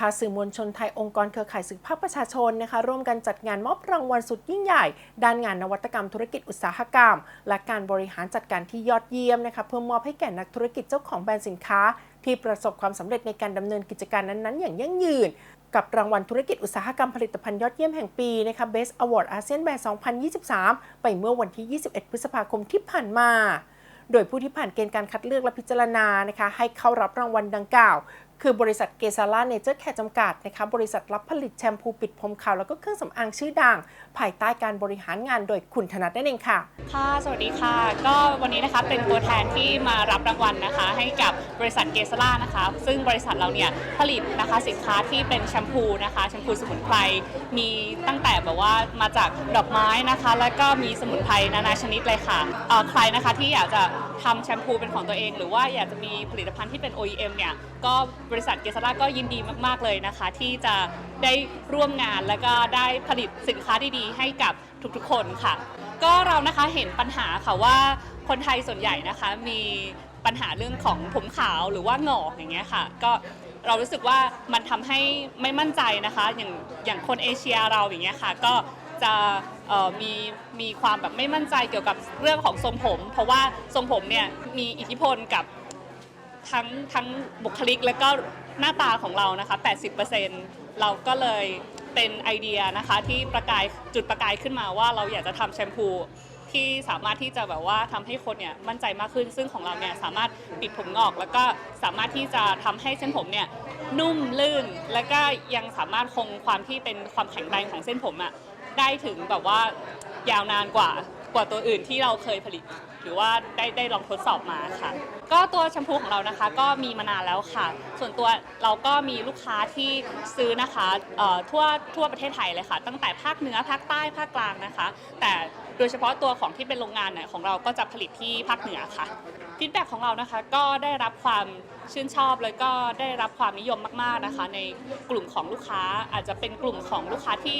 ภาสื่อมวลชนไทยองค์กรเครือข่ายสื่อภาคประชาชนนะคะร่วมกันจัดงานมอบรางวัลสุดยิ่งใหญ่ ด้านงานนวัตกรรมธุรกิจอุตสาหกรรม และการบริหารจัดการที่ยอดเยี่ยมนะคะเพื่อมอบให้แก่นักธุรกิจเจ้าของแบรนด์สินค้า ที่ประสบความสำเร็จในการดำเนินกิจการนั้นๆ อย่างยั่งยืนกับรางวัลธุรกิจอุตสาหกรรมผลิตภัณฑ์ยอดเยี่ยมแห่งปีนะคะ Best Award ASEAN Brand 2023 ไปเมื่อวันที่ 21 พฤษภาคมที่ผ่านมา โดยผู้ที่ผ่านเกณฑ์การคัดเลือกและพิจารณานะคะให้เข้ารับรางวัลดังกล่าว คือบริษัทเกซาล่าเนเจอร์แคร์จำกัดนะคะบริษัทรับผลิตแชมพูปิดผมขาว แล้วก็เครื่องสำอางชื่อดัง ภายใต้การบริหารงานโดยคุณธนัทนั่นเองค่ะ ค่ะ สวัสดีค่ะ ก็วันนี้นะคะเป็นตัวแทนที่มารับรางวัลนะคะ ให้กับบริษัทเกสล่านะคะ ซึ่งบริษัทเราเนี่ยผลิตนะคะสินค้าที่เป็นแชมพูนะคะแชมพูสมุนไพรมีตั้งแต่แบบว่ามาจากดอกไม้นะคะ แล้วก็มีสมุนไพรนานาชนิดเลยค่ะเออใครนะคะที่อยากจะ ทำแชมพูเป็นของตัวเอง หรือว่าอยากจะมีผลิตภัณฑ์ที่เป็น OEM เนี่ยก็บริษัทเกสล่าก็ยินดีมาก ๆ เลยนะคะ ที่จะได้ร่วมงานแล้วก็ได้ผลิตสินค้าดีๆ ให้กับทุกๆ คนค่ะ ก็เรานะคะเห็นปัญหาค่ะว่าคนไทยส่วนใหญ่นะคะมีปัญหาเรื่องของผมขาวหรือว่าหงอกอย่างเงี้ยค่ะ ก็เรารู้สึกว่ามันทำให้ไม่มั่นใจนะคะ อย่างอย่างคนเอเชียเราอย่างเงี้ยค่ะ ก็จะ เอ่อมีมีความแบบไม่มั่นใจเกี่ยวกับเรื่องของทรงผม เพราะว่าทรงผมเนี่ยมีอิทธิพลกับทั้งทั้งบุคลิกและก็หน้าตาของเรานะคะ 80%เราก็เลยเป็นไอเดียนะคะที่ประกายจุดประกายขึ้นมาว่าเราอยากจะทำแชมพูที่สามารถที่จะแบบว่าทำให้คนเนี่ยมั่นใจมากขึ้น ซึ่งของเราเนี่ยสามารถปิดผมงอก แล้วก็สามารถที่จะทำให้เส้นผมเนี่ยนุ่มลื่น แล้วก็ยังสามารถคงความที่เป็นความแข็งแรงของเส้นผมอะ ได้ถึงแบบว่ายาวนานกว่ากว่าตัวอื่นที่เราเคยผลิต หรือว่าได้ได้ลองทดสอบมาค่ะ ก็ตัวแชมพูของเรานะคะ ก็มีมานานแล้วค่ะ ส่วนตัวเราก็มีลูกค้าที่ซื้อนะคะเอ่อทั่วทั่วประเทศไทยเลยค่ะ ตั้งแต่ภาคเหนือภาคใต้ภาคกลางนะคะ แต่โดยเฉพาะตัวของที่เป็นโรงงานเนี่ยของเราก็จะผลิตที่ภาคเหนือค่ะฟีดแบ็ของเรานะคะก็ได้รับความชื่นชอบแล้วก็ได้รับความนิยมมากๆนะคะ ในกลุ่มของลูกค้าอาจจะเป็นกลุ่มของลูกค้าที่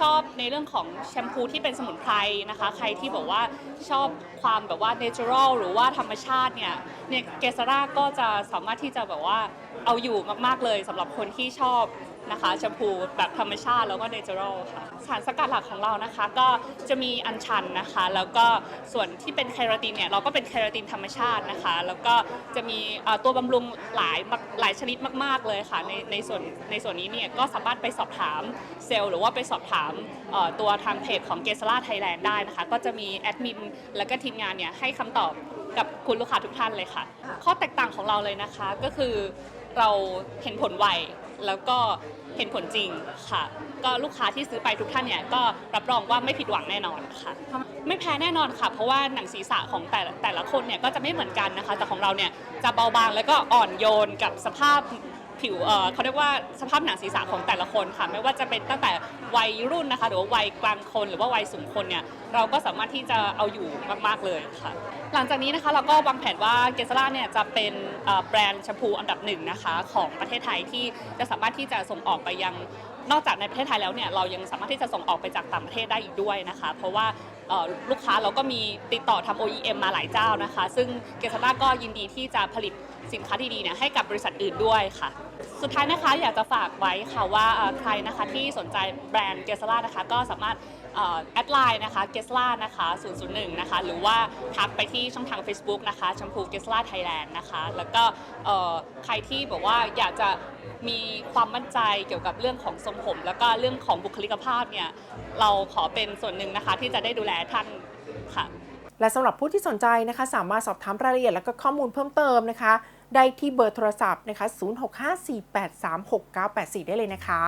ชอบในเรื่องของแชมพูที่เป็นสมุนไพรนะคะ ใครที่บอกว่าชอบความแบบว่าเนเจอรัลหรือว่าธรรมชาติเนี่ยเนี่ยเกสราก็จะสามารถที่จะแบบว่า เอาอยู่มากๆเลยสำหรับคนที่ชอบนะคะแชมพูแบบธรรมชาติแล้วก็เนเชอรัลค่ะ สารสกัดหลักของเรานะคะ ก็จะมีอัญชันนะคะ แล้วก็ส่วนที่เป็นเคโราตินเนี่ยเราก็เป็นเคโราตินธรรมชาตินะคะ แล้วก็จะมีตัวบำรุงหลายหลายชนิดมาก ๆเลยค่ะในในส่วนในส่วนนี้เนี่ยก็สามารถไปสอบถามเซลล์หรือว่าไปสอบถามตัวทางเพจของเกส l าไทยแลนด์ได้นะคะ ก็จะมีแอดมินแล้วก็ทีมงานเนี่ยให้คำตอบกับคุณลูกค้าทุกท่านเลยค่ะ ข้อแตกต่างของเราเลยนะคะก็คือ เราเห็นผลไวแล้วก็เห็นผลจริงค่ะ ก็ลูกค้าที่ซื้อไปทุกท่านเนี่ยก็รับรองว่าไม่ผิดหวังแน่นอนค่ะ ไม่แพ้แน่นอนค่ะ เพราะว่าหนังศีรษะของแต่ละแต่ละคนเนี่ยก็จะไม่เหมือนกันนะคะ แต่ของเราเนี่ยจะเบาบางแล้วก็อ่อนโยนกับสภาพ ผิวเอ่อเขาเรียกว่าสภาพหนังศีรษะของแต่ละคนค่ะ ไม่ว่าจะเป็นตั้งแต่วัยรุ่นนะคะ หรือว่าวัยกลางคนหรือว่าวัยสูงคนเนี่ยเราก็สามารถที่จะเอาอยู่มาก ๆ เลยค่ะ หลังจากนี้นะคะเราก็วางแผนว่าเกส l าเนี่ยจะเป็นแบรนด์แชมพูอันดับหนึ่งนะคะของประเทศไทยที่จะสามารถที่จะส่งออกไปยังนอกจากในประเทศไทยแล้วเนี่ยเรายังสามารถที่จะส่งออกไปจากต่างประเทศได้อีกด้วยนะคะ เพราะว่าลูกค้าเราก็มีติดต่อทำ OEM มาหลายเจ้านะคะ ซึ่งเกส l าก็ยินดีที่จะผลิต สินค้าดีๆเนี่ยให้กับบริษัทอื่นด้วยค่ะ สุดท้ายนะคะอยากจะฝากไว้ค่ะว่าใครนะคะที่สนใจแบรนด์เกส l านะคะก็สามารถแอดไลน์นะคะเกสลานะคะ001นะคะหรือว่าทักไปที่ช่องทาง Facebook นะคะชมพูเกสลาไทยแลนด์นะคะ แล้วก็ใครที่บอกว่าอยากจะมีความมั่นใจเกี่ยวกับเรื่องของทรงผม แล้วก็เรื่องของบุคลิกภาพเนี่ยเราขอเป็นส่วนหนึ่งนะคะที่จะได้ดูแลท่านค่ะ และสำหรับผู้ที่สนใจนะคะ สามารถสอบถามรายละเอียดและก็ข้อมูลเพิ่มเติมนะคะ ได้ที่เบอร์โทรศัพท์นะคะ 0654836984 ได้เลยนะคะ